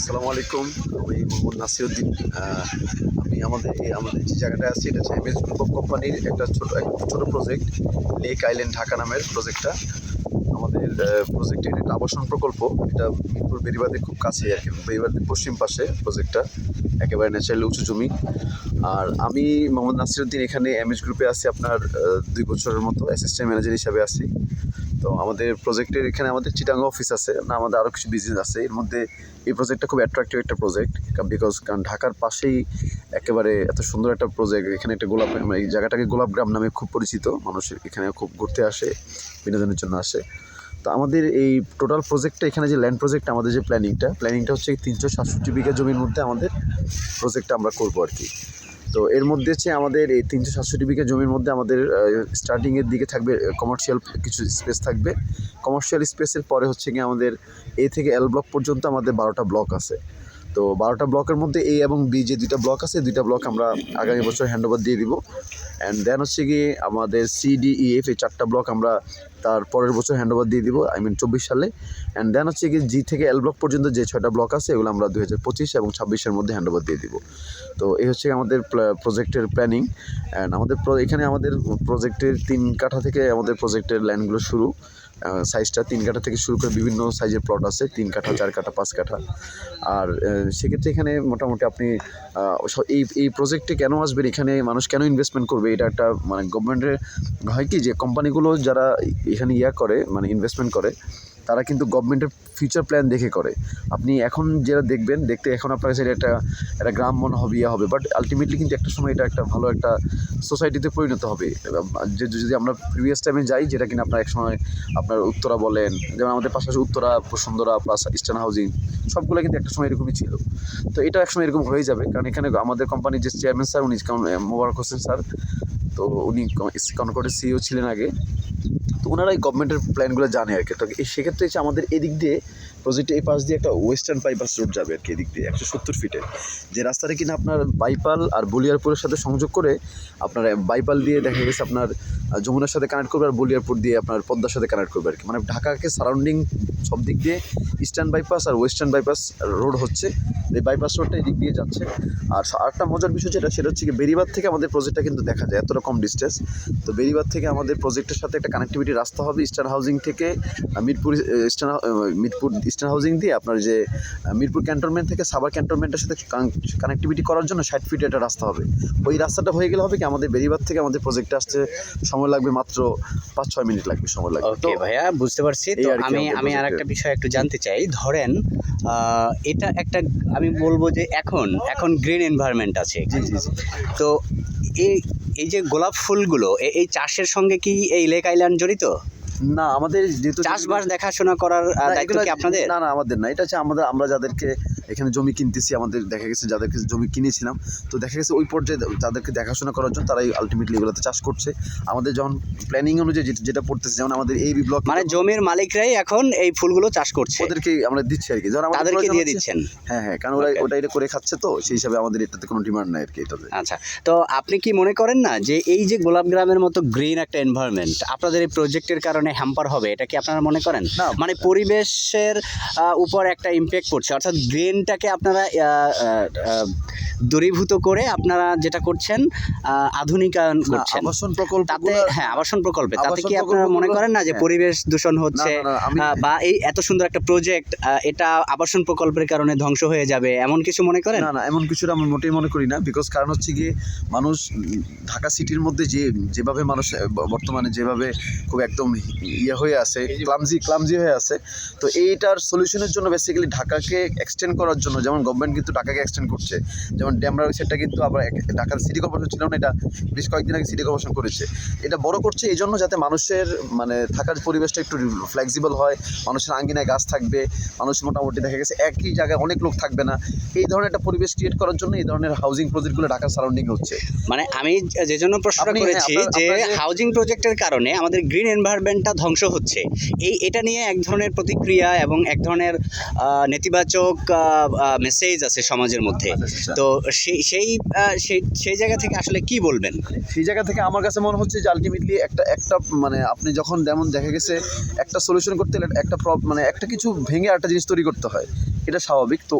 আসসালামু আলাইকুম। আমি মোহাম্মদ নাসিরউদ্দিন। আহ, আমি আমাদের আমাদের যে জায়গাটা আছে এটা হচ্ছে এমএস গ্রুপ অফ কোম্পানির একটা ছোটো ছোট প্রজেক্ট লেক আইল্যান্ড ঢাকা নামের প্রজেক্টটা আমাদের প্রজেক্টের একটা আবাসন প্রকল্প। এটা মিরপুর বেরিবাদের খুব কাছে আর কি বেরিবাদের পশ্চিম পাশে প্রজেক্টটা একেবারে ন্যাচারালি উঁচু জমি। আর আমি মোহাম্মদ নাসিরউদ্দিন এখানে এমএস গ্রুপে আছি আপনার দুই বছরের মতো অ্যাসিস্ট্যান্ট ম্যানেজার হিসাবে আছি। তো আমাদের প্রজেক্টের এখানে আমাদের চিটাঙ্গা অফিস আছে, না, আমাদের আরও কিছু বিজনেস আছে। এর মধ্যে এই প্রজেক্টটা খুব অ্যাট্রাক্টিভ একটা প্রজেক্ট বিকজ কারণ ঢাকার পাশেই একেবারে এত সুন্দর একটা প্রজেক্ট এখানে একটা গোলাপ এই জায়গাটাকে গোলাপ গ্রাম নামে খুব পরিচিত, মানুষ এখানে খুব ঘুরতে আসে, বিনোদনের জন্য আসে। তো আমাদের এই টোটাল প্রজেক্টটা এখানে যে ল্যান্ড প্রজেক্ট আমাদের যে প্ল্যানিংটা প্ল্যানিংটা হচ্ছে তিনশো সাতষট্টি বিঘা জমির মধ্যে আমাদের প্রজেক্টটা আমরা করব আর কি। তো এর মধ্যে হচ্ছে আমাদের এই তিনশো সাতষট্টি বিঘা জমির মধ্যে আমাদের স্টার্টিংয়ের দিকে থাকবে কমার্শিয়াল কিছু স্পেস থাকবে। কমার্শিয়াল স্পেসের পরে হচ্ছে কি আমাদের এ থেকে এল ব্লক পর্যন্ত আমাদের বারোটা ব্লক আছে। তো বারোটা ব্লকের মধ্যে এ এবং বি যে দুইটা ব্লক আছে দুইটা ব্লক আমরা আগামী বছর হ্যান্ড ওভার দিয়ে দিব। অ্যান্ড দেন হচ্ছে গিয়ে আমাদের সি ডি ই এই চারটা ব্লক আমরা তার পরের বছর হ্যান্ড ওভার দিয়ে দিব আই মিন চব্বিশ সালে। অ্যান্ড দেন হচ্ছে গিয়ে জি থেকে এল ব্লক পর্যন্ত যে ছয়টা ব্লক আছে, এগুলো আমরা দুই হাজার পঁচিশ এবং ছাব্বিশের মধ্যে হ্যান্ড ওভার দিয়ে দিব। তো এই হচ্ছে আমাদের প্রজেক্টের প্ল্যানিং অ্যান্ড আমাদের এখানে আমাদের প্রজেক্টের তিন কাঠা থেকে আমাদের প্রজেক্টের ল্যান্ডগুলো শুরু। সাইজটা তিন কাঠা থেকে শুরু করে বিভিন্ন সাইজের প্লট আছে, তিন কাঠা, চার কাঠা, পাঁচ কাঠা। আর সেক্ষেত্রে এখানে মোটামুটি আপনি এই এই প্রজেক্টে কেন আসবেন? এখানে মানুষ কেন ইনভেস্টমেন্ট করবে? এটা একটা মানে গভর্নমেন্টের হয় কি যে কোম্পানিগুলো যারা এখানে ইয়া করে মানে ইনভেস্টমেন্ট করে তারা কিন্তু গভর্নমেন্টের ফিউচার প্ল্যান দেখে করে। আপনি এখন যেটা দেখবেন, দেখতে এখন আপনার কাছে একটা একটা গ্রাম মনে হবে ইয়ে হবে বাট আলটিমেটলি কিন্তু একটা সময় এটা একটা ভালো একটা সোসাইটিতে পরিণত হবে। যে, যদি আমরা প্রিভিয়াস টাইমে যাই, যেটা কিনা আপনার এক সময় আপনার উত্তরা বলেন, যেমন আমাদের পাশাপাশি Uttara, Bashundhara plus Eastern Housing সবগুলো কিন্তু একটা সময় এরকমই ছিল। তো এটা এক সময় এরকম হয়ে যাবে, কারণ এখানে আমাদের কোম্পানির যে চেয়ারম্যান স্যার উনি মোবারক হোসেন স্যার তো উনি কনকর্ডের সিইও ছিলেন আগে। তো ওনারাই গভর্নমেন্টের প্ল্যানগুলো জানে আর কি। তো সেক্ষেত্রে হচ্ছে আমাদের এদিক দিয়ে প্রজেক্টে এই পাশ দিয়ে একটা ওয়েস্টার্ন বাইপাস রোড যাবে আর কি এদিক দিয়ে, একশো সত্তর ফিটের যে রাস্তাটা কিনা আপনার বাইপাল আর বলিয়ারপুরের সাথে সংযোগ করে আপনার বাইপাল দিয়ে দেখা গেছে আপনার যমুনার সাথে কানেক্ট করবে আর বলিয়ারপুর দিয়ে আপনার পদ্মার সাথে কানেক্ট করবে আর কি। মানে ঢাকাকে সারাউন্ডিং সব দিক দিয়ে ইস্টার্ন বাইপাস আর ওয়েস্টার্ন বাইপাস রোড হচ্ছে। এই বাইপাস রোডটা এদিক দিয়ে যাচ্ছে। আর আরেকটা মজার বিষয় যেটা সেটা হচ্ছে কি বেরিবাদ থেকে আমাদের প্রজেক্টটা কিন্তু দেখা যায় এতটা কম ডিস্টেন্স তো বেরিবাদ থেকে আমাদের প্রজেক্টের সাথে একটা কানেক্টিভিটি রাস্তা হবে ইস্টার্ন হাউজিং থেকে Mirpur eastern Mirpur Eastern Housing দিয়ে আপনার যে মিরপুর ক্যান্টনমেন্ট থেকে সাবার ক্যান্টনমেন্টের সাথে কানেক্টিভিটি করার জন্য ষাট ফিট একটা রাস্তা হবে। ওই রাস্তাটা হয়ে গেলে হবে কি আমাদের বেরিবাদ থেকে আমাদের প্রজেক্টে আসতে সময় লাগবে মাত্র পাঁচ ছয় মিনিট লাগবে সময় লাগবে। তো ওকে ভাইয়া বুঝতে পারছি। তো আমি আমি আর একটা বিষয় একটু জানতে চাই। ধরেন এটা একটা আমি বলব যে এখন এখন গ্রিন এনভায়রনমেন্ট আছে তো এই এই যে গোলাপ ফুলগুলো এই চাষের সঙ্গে কি এই লেক আইল্যান্ড জড়িত? না আমাদের যেহেতু চাষবাস দেখাশোনা করার দায়িত্ব কি আপনাদের? না না আমাদের না এটা হচ্ছে আমাদের আমরা যাদেরকে এখানে জমি কিনতেছি আমাদের দেখা গেছে যাদেরকে জমি কিনেছিলাম তো দেখা গেছে ওই পর্যায়ে তাদেরকে দেখাশোনা করার জন্য তারাই আলটিমেটলি এগুলোতে চাষ করছে। আমাদের যখন প্ল্যানিং অনুযায়ী যেটা- পড়তেছে যেমন আমাদের এই ব্লক মানে জমির মালিকরাই এখন এই ফুলগুলো চাষ করছে। ওদেরকে আমরা দিচ্ছি আর কি। আমাদের তাদেরকে দিয়ে দিচ্ছেন? হ্যাঁ হ্যাঁ কারণ ওরা ওটা এটা করে খাচ্ছে তো সেই হিসাবে আমাদের এটাতে কোনো ডিমান্ড নাই আর কি এটাতে। আচ্ছা তো আপনি কি মনে করেন না যে এই যে গোলাপ গ্রামের মতো গ্রিন একটা এনভায়রনমেন্ট আপনাদের এই প্রজেক্টের কারণে হ্যাম্পার হবে এটা কি আপনারা মনে করেন। মানে পরিবেশের উপর একটা ইমপ্যাক্ট পড়ছে। অর্থাৎ গ্রিনটাকে আপনারা দূরীভূত করে আপনারা যেটা করছেন আধুনিকায়ন করছেন। আবাসন প্রকল্প তাতে হ্যাঁ আবাসন প্রকল্পে। তাতে কি আপনারা মনে করেন না যে হ্যাঁ। পরিবেশ দূষণ হচ্ছে বা এই এত সুন্দর একটা প্রজেক্ট এটা আবাসন প্রকল্পের কারণে ধ্বংস হয়ে যাবে এমন কিছু মনে করেন? না না এমন কিছুটা আমি মোটেই মনে করি না বিকজ কারণ হচ্ছে গিয়ে মানুষ ঢাকা সিটির মধ্যে যে যেভাবে মানুষ বর্তমানে যেভাবে খুব একদম ইয়ে হয়ে আছে ক্লামজি ক্লামজি হয়ে আছে। তো এইটার সলিউশনের জন্য বেসিক্যালি ঢাকাকে এক্সটেন্ড করার জন্য যেমন গভর্নমেন্ট কিন্তু ঢাকাকে এক্সটেন্ড করছে যেমন ড্যামরা সেটা কিন্তু আবার ঢাকার সিটি কর্পোরেশন ছিল না এটা বেশ কয়েকদিন আগে সিটি কর্পোরেশন করেছে। এটা বড় করছে এই জন্য যাতে মানুষের মানে থাকার পরিবেশটা একটু ফ্লেক্সিবল হয় মানুষের আঙ্গিনায় গাছ থাকবে মানুষ মোটামুটি দেখা গেছে একই জায়গায় অনেক লোক থাকবে না। এই ধরনের একটা পরিবেশ ক্রিয়েট করার জন্য এই ধরনের হাউজিং প্রজেক্টগুলো ঢাকার সারাউন্ডিং হচ্ছে। মানে আমি যে জন্য করেছি হ্যাঁ, যে যে- হাউজিং প্রজেক্টের কারণে আমাদের গ্রিন এনভায়রনমেন্টটা ধ্বংস হচ্ছে। এই এটা নিয়ে এক ধরনের প্রতিক্রিয়া এবং এক ধরনের নেতিবাচক মেসেজ আছে সমাজের মধ্যে। আচ্ছা, আচ্ছা। তো সেই সেই সেই জায়গা থেকে আসলে কি বলবেন? সেই জায়গা থেকে আমার কাছে মনে হচ্ছে যে আলটিমেটলি একটা একটা মানে আপনি যখন যেমন দেখা গেছে একটা সলিউশন করতে গেলে একটা প্রব- মানে একটা কিছু ভেঙে একটা জিনিস তৈরি করতে হয়। এটা স্বাভাবিক। তো